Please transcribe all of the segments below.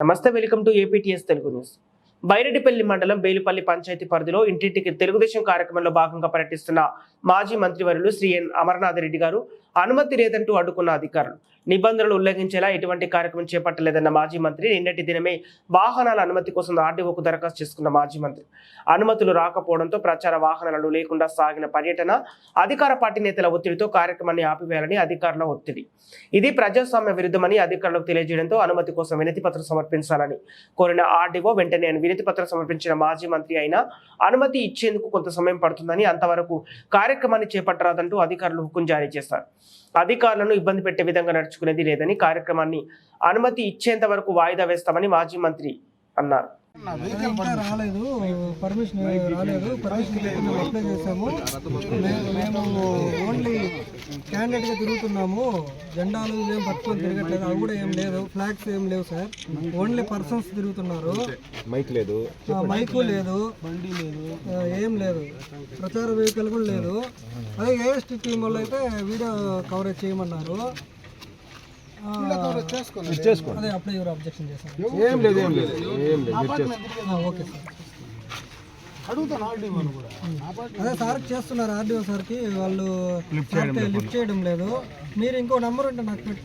నమస్తే welcome to APTS Telugu news. Byreddipalli మండలం బేలుపల్లి పంచాయతీ పరిధిలో ఇంటింటికి తెలుగుదేశం కార్యక్రమంలో భాగంగా పర్యటిస్తున్న మాజీ మంత్రివర్యులు శ్రీ ఎన్ అమర్నాథ్ రెడ్డి గారు అనుమతి లేదంటూ అడ్డుకున్న అధికారులు. నిబంధనలు ఉల్లంఘించేలా ఎటువంటి కార్యక్రమం చేపట్టలేదన్న మాజీ మంత్రి నిన్నటి దినమే వాహనాల అనుమతి కోసం ఆర్డీఓకు దరఖాస్తు చేసుకున్న మాజీ మంత్రి. అనుమతులు రాకపోవడంతో ప్రచార వాహనాలు లేకుండా సాగిన పర్యటన అధికార పార్టీ నేతల ఒత్తిడితో కార్యక్రమాన్ని ఆపివేయాలని అధికారుల ఒత్తిడి. ఇది ప్రజాస్వామ్య విరుద్ధమని అధికారులకు తెలియజేయడంతో అనుమతి కోసం వినతి పత్రం సమర్పించాలని కోరిన ఆర్డీఓ వెంటనే వినతి పత్రం సమర్పించిన మాజీ మంత్రి అయినా అనుమతి ఇచ్చేందుకు కొంత సమయం పడుతుందని అంతవరకు కార్యక్రమాన్ని చేపట్టరాదంటూ అధికారులు హుకుం జారీ చేశారు. అధికారులను ఇబ్బంది పెట్టే విధంగా నడుచుకునేది లేదని కార్యక్రమాన్ని అనుమతి ఇచ్చేంత వరకు వాయిదా వేస్తామని మాజీ మంత్రి అన్నారు. రాలేదు. పర్మిషన్ రాలేదు. పర్మిషన్ అప్లై చేసాము మే- మేము ఓన్లీ క్యాండిడేట్గా తిరుగుతున్నాము. జెండాలు ఏం పట్టుకొని తిరగట్లేదు. అవి కూడా ఏం లేదు ఫ్లాగ్స్ ఏం లేవు సార్. ఓన్లీ పర్సన్స్ తిరుగుతున్నారు. మైక్ లేదు. మైకు లేదు. బండి లేదు ఏం లేదు. ప్రచార వెహికల్ కూడా లేదు. అదే ఏఎస్టీ టీం వాళ్ళు అయితే వీడియో కవరేజ్ చేయమన్నారు. చేసుకోండి. అదే అప్లై ఎవరు అబ్జెక్షన్ చేశారు? ఏం లేదు ఏం లేదు. ఏం లేదు మీరు చేసుకోండి. ఆ, ఓకే సార్. అదే సార్ చేస్తున్నారు ఆర్డీఓ సార్కి. వాళ్ళు లిఫ్ట్ చేయడం లేదు. మీరు ఇంకో నెంబర్ ఉంటే నాకు పెట్టి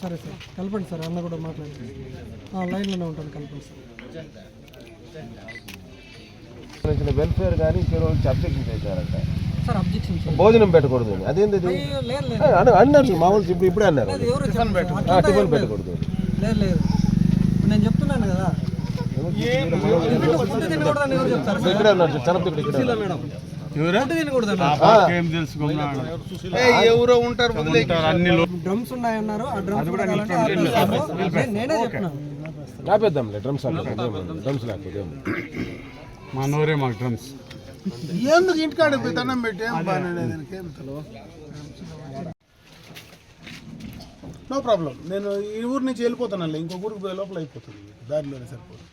సరే సార్. కలపండి సార్ అన్న కూడా మాట్లాడండి ఆ, లైన్లోనే ఉంటాను కలపండి సార్. వెల్ఫేర్ కానీ అబ్జెక్షన్ చేశారంట. సార్ అబ్జెక్షన్ చేయండి. భోజనం పెట్టకూడదు అన్న- అన్నారు మామూలు ఇప్పుడు ఇప్పుడే అన్నారు టిఫిన్. పెట్టకూడదు. నేను చెప్తున్నాను కదా. ఎవరు ఇక్కడే అన్నారు చనపతి ఇక్కడ ఉంటారు డ్రమ్స్ ఉన్నాయన్నారు. ఆ డ్రమ్స్ కూడా. నేను- నేనే చెప్తున్నాను డ్రమ్స్ మా నోరే మాకు డ్రమ్స్. ఎందుకు ఇంటికాడ పోయి దండం పెట్టి ఏం దానికి? నో ప్రాబ్లం నేను ఈ ఊరు నుంచి వెళ్ళిపోతాను ఇంకొక ఊరికి పోయే లోపల అయిపోతుంది. దారిలోనే సరిపోతుంది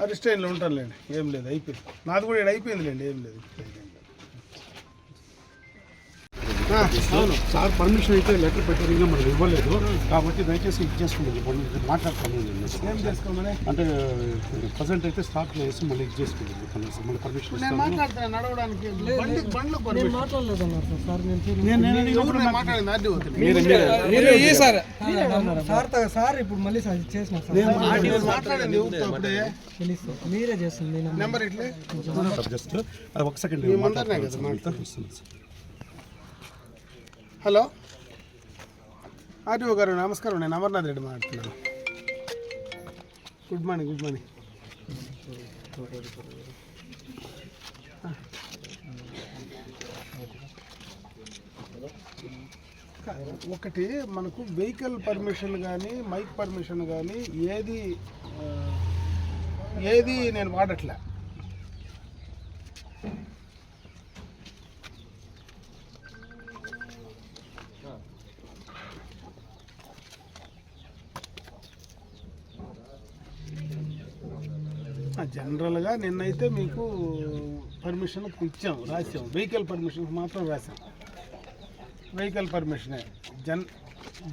ఆ రిస్టైన్లో ఉంటానులేండి. ఏం లేదు అయిపోయింది. నాది కూడా ఇక్కడ అయిపోయిందిలేండి ఏం లేదు. సార్ పర్మిషన్ అయితే లెటర్ పెట్టారు ఇంకా మనకు ఇవ్వలేదు. కాబట్టి దయచేసి ఇది చేసుకుంటాం మాట్లాడతాను చేసుకోమని? అంటే ప్రజెంట్ అయితే స్టాక్ వేసి మళ్ళీ ఇది మళ్ళీ పర్మిషన్ నేను మాట్లాడుతాను నడవడానికి. బండి బండ్లు నేను పర్మిషన్ మాట్లాడలేదన్నారు సార్. ఇప్పుడు మళ్ళీ చేసిన. మీరే చేస్తుంది నెంబర్ ఇట్లే జస్ట్ ఒక సెకండ్ మీ ముందరనే కదా హలో. ఆర్టీఓ గారు నమస్కారం నేను అమర్నాథ్ రెడ్డి మాట్లాడుతున్నాను. Good morning good morning. ఒకటి మనకు వెహికల్ పర్మిషన్ కానీ మైక్ పర్మిషన్ కానీ ఏది ఏది నేను వాడట్లే? జనరల్గా నిన్నైతే మీకు పర్మిషన్ ఇచ్చాం రాసాం వెహికల్ పర్మిషన్ మాత్రం రాసాం వెహికల్ పర్మిషనే. జన్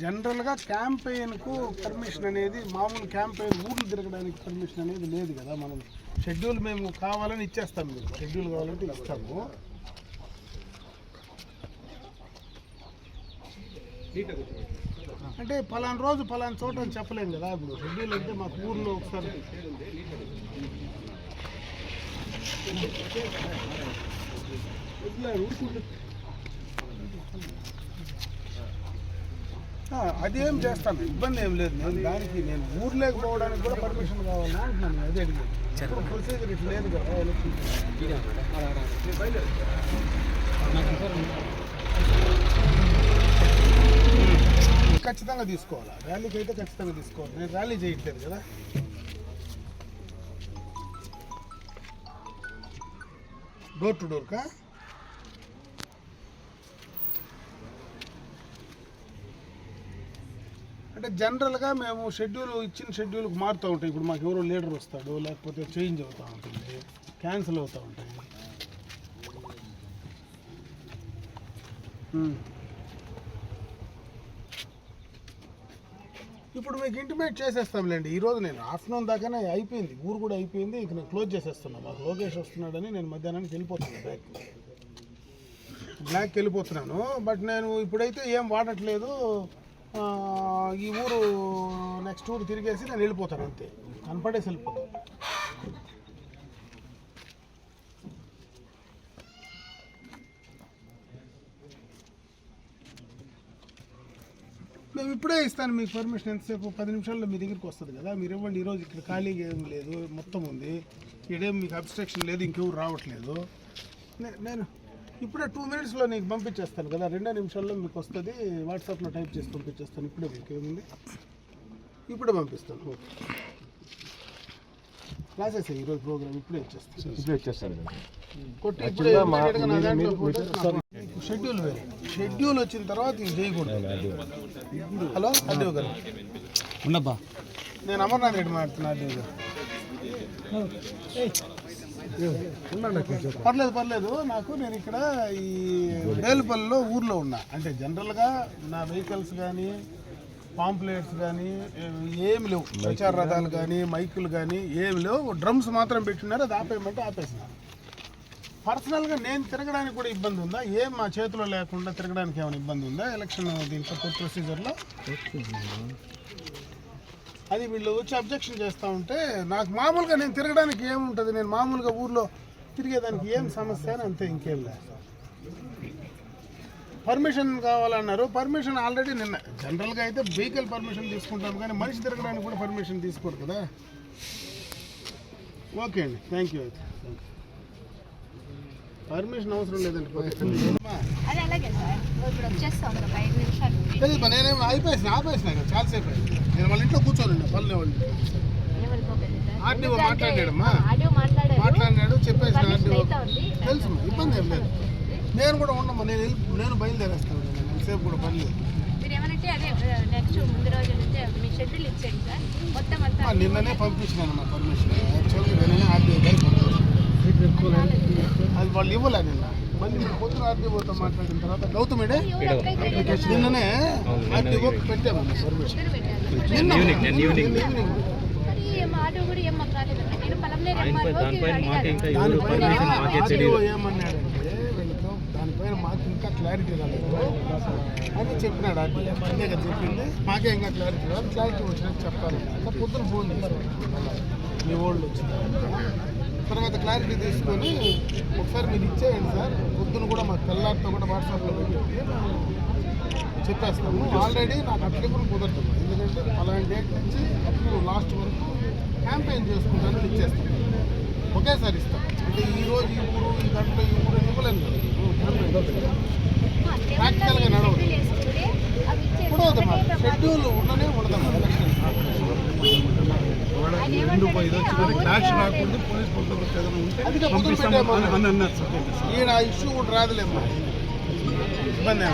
జనరల్గా క్యాంపెయిన్కు పర్మిషన్ అనేది మామూలు క్యాంపెయిన్ ఊర్లు తిరగడానికి పర్మిషన్ అనేది లేదు కదా మనం. షెడ్యూల్ మేము కావాలని ఇచ్చేస్తాం మీకు. షెడ్యూల్ కావాలంటే ఇస్తాము. అంటే పలానా రోజు పలానా చోట అని చెప్పలేం కదా ఇప్పుడు. షెడ్యూల్ అంటే మాకు ఊర్లో ఒకసారి. ఆ, అదేం చేస్తాను ఇబ్బంది ఏం లేదు. నేను దానికి నేను ఊర్లోకి పోవడానికి కూడా పర్మిషన్ కావాలి అంటున్నాను. నేను అదే అడిగాను. ఇప్పుడు ప్రొసీజర్ ఇట్లా లేదు కదా ఎలక్షన్ ఖచ్చితంగా తీసుకోవాలి? ర్యాలీకి అయితే ఖచ్చితంగా తీసుకోవాలి. నేను ర్యాలీ చేయట్లేదు కదా? డోర్ టు డోర్కా అంటే జనరల్గా మేము షెడ్యూల్ ఇచ్చిన షెడ్యూల్కి మారుతూ ఉంటాయి. ఇప్పుడు మాకు ఎవరో లీడర్ వస్తాడు లేకపోతే చేంజ్ అవుతూ ఉంటుంది క్యాన్సిల్ అవుతూ ఉంటాయి. ఇప్పుడు మీకు ఇంటిమేట్ చేసేస్తాంలేండి. ఈ రోజు నేను ఆఫ్టర్నూన్ దాకానే అయిపోయింది. ఊరు కూడా అయిపోయింది. ఇక నేను క్లోజ్ చేసేస్తున్నా. మాకు లోకేష్ వస్తున్నాడని నేను మధ్యాహ్నానికి వెళ్ళిపోతున్నాను బ్లాక్. బ్లాక్కి వెళ్ళిపోతున్నాను. బట్ నేను ఇప్పుడైతే ఏం వాడట్లేదు. ఈ ఊరు నెక్స్ట్ ఊరు తిరిగేసి నేను వెళ్ళిపోతాను అంతే. కనపడేసి వెళ్ళిపోతాను. మేము ఇప్పుడే ఇస్తాను మీకు పర్మిషన్ ఎంతసేపు పది నిమిషాల్లో మీ దగ్గరికి వస్తుంది కదా మీరు ఇవ్వండి ఈరోజు ఇక్కడ ఖాళీగా ఏం లేదు మొత్తం ఉంది ఇక్కడేం మీకు అబ్స్ట్రక్షన్ లేదు ఇంకెవరు రావట్లేదు నేను ఇప్పుడే టూ మినిట్స్లో నీకు పంపించేస్తాను కదా రెండే నిమిషాల్లో మీకు వస్తుంది వాట్సాప్లో టైప్ చేసి పంపించేస్తాను ఇప్పుడే మీకు ఏముంది ఇప్పుడే పంపిస్తాను ఓకే క్లాసెస్ ఈరోజు ప్రోగ్రామ్ ఇప్పుడే ఇచ్చేస్తాను ఇప్పుడే ఇచ్చేస్తాను కొట్టి ఇప్పుడే షెడ్యూల్ వేరే షెడ్యూల్ వచ్చిన తర్వాత ఇది చేయకూడదు. హలో అదేవ్ గారు. ఉండబ్బా. నేను అమర్నాథ్ రెడ్డి మాట్లాడుతున్నా అదేవ్ గారు. పర్లేదు పర్లేదు. నాకు నేను ఇక్కడ ఈ రేలుపల్లిలో ఊర్లో ఉన్నా. అంటే జనరల్గా నా వెహికల్స్ కానీ పాంప్లెట్స్ కానీ ఏమి లేవు. ప్రచార రథాలు కానీ మైకులు కానీ ఏమి లేవు. డ్రమ్స్ మాత్రం పెట్టినారు అది ఆపేయమంటే ఆపేసిన పర్సనల్గా నేను తిరగడానికి కూడా ఇబ్బంది ఉందా? ఏం మా చేతిలో లేకుండా తిరగడానికి ఏమైనా ఇబ్బంది ఉందా? ఎలక్షన్ దీంట్లో కోర్టు ప్రొసీజర్లో? అది వీళ్ళు వచ్చి అబ్జెక్షన్ చేస్తూ ఉంటే నాకు మామూలుగా నేను తిరగడానికి ఏముంటుంది? నేను మామూలుగా ఊర్లో తిరిగేదానికి ఏం సమస్య అని అంతే ఇంకేం లేదు. పర్మిషన్ కావాలన్నారు. పర్మిషన్ ఆల్రెడీ నిన్న జనరల్గా అయితే వెహికల్ పర్మిషన్ తీసుకుంటాం కానీ మనిషి తిరగడానికి కూడా పర్మిషన్ తీసుకోరు కదా? ఓకే అండి. థ్యాంక్ యూ అయితే. పర్మిషన్ అవసరం లేదండి. నేనేం ఆపేసిన ఆపేసిన చాలాసేపు అయింది. నేను వాళ్ళ ఇంట్లో కూర్చోనండి పల్లె వాళ్ళు ఆర్డీఓ మాట్లాడాడమ్మా. చెప్పేసిన పర్మిషన్ ఆర్డీఓ. తెలుసు ఇబ్బంది ఏం లేదు. నేను కూడా ఉండమ్మా నేను నేను బయలుదేరేస్తాను నేను ఎంతసేపు కూడా పని లేదు. మీరు ఏమనంటే అదే నెక్స్ట్ ముందు రోజు నుంచి మీ షెడ్యూల్ ఇచ్చేయండి సార్. మొత్తం అంతా ఆ, నిన్ననే పంపించినాను మా పర్మిషన్. యాక్చువల్గా నిన్ననే ఆర్డీఓ. అది వాళ్ళు ఇవ్వలే నిన్న. మళ్ళీ మీరు పొద్దున ఆర్డీఓతో మాట్లాడిన తర్వాత గౌతమిడే నిన్ననే ఆర్డీఓకి పెట్టాము పర్మిషన్ నిన్న నిన్న ఈవినింగ్ ఏమన్నాడంటే దానిపైన మాకు ఇంకా క్లారిటీ రాలేదు. అని చెప్పినాడు అంతే కదా చెప్పింది. మాకే ఇంకా క్లారిటీ రాదు క్లారిటీ వచ్చినట్టు చెప్పాలి. అంటే పొద్దున ఫోన్ చేశారు మీ వాళ్ళు వచ్చిన తర్వాత క్లారిటీ తీసుకొని ఒకసారి మీరు ఇచ్చేయండి సార్. పొద్దున కూడా మాకు తెల్లారితో కూడా వాట్సాప్లో పెట్టండి. చెప్పేస్తాము. ఆల్రెడీ నాకు అట్లా కూడా కుదరదు. ఎందుకంటే అలాంటి డేట్ నుంచి అప్పుడు లాస్ట్ వరకు క్యాంపెయిన్ చేసుకుంటాను ఇచ్చేస్తాను ఒకేసారి ఇస్తాం. అంటే ఈ రోజు ఈ ఊరు ఈ గంటలో ఈ ఊరు కదా. నేను. ప్రాక్టికల్గా నడవదు. ప్రమాదం. షెడ్యూల్ ఉండనే ఉండదమ్మా ఎలక్షన్ ఆయన ఏమంటాడంటే క్లాష్ ఆ ఊరికే రాకూడదు పోలీస్ బందోబస్తు ఏదైనా ఉంటే అందుకే పొద్దున పంపిస్తాం పెట్టాము. అని అన్నారు సార్ ఈయన ఇష్యూ కూడా రాదులేమ్మా ఇబ్బంది.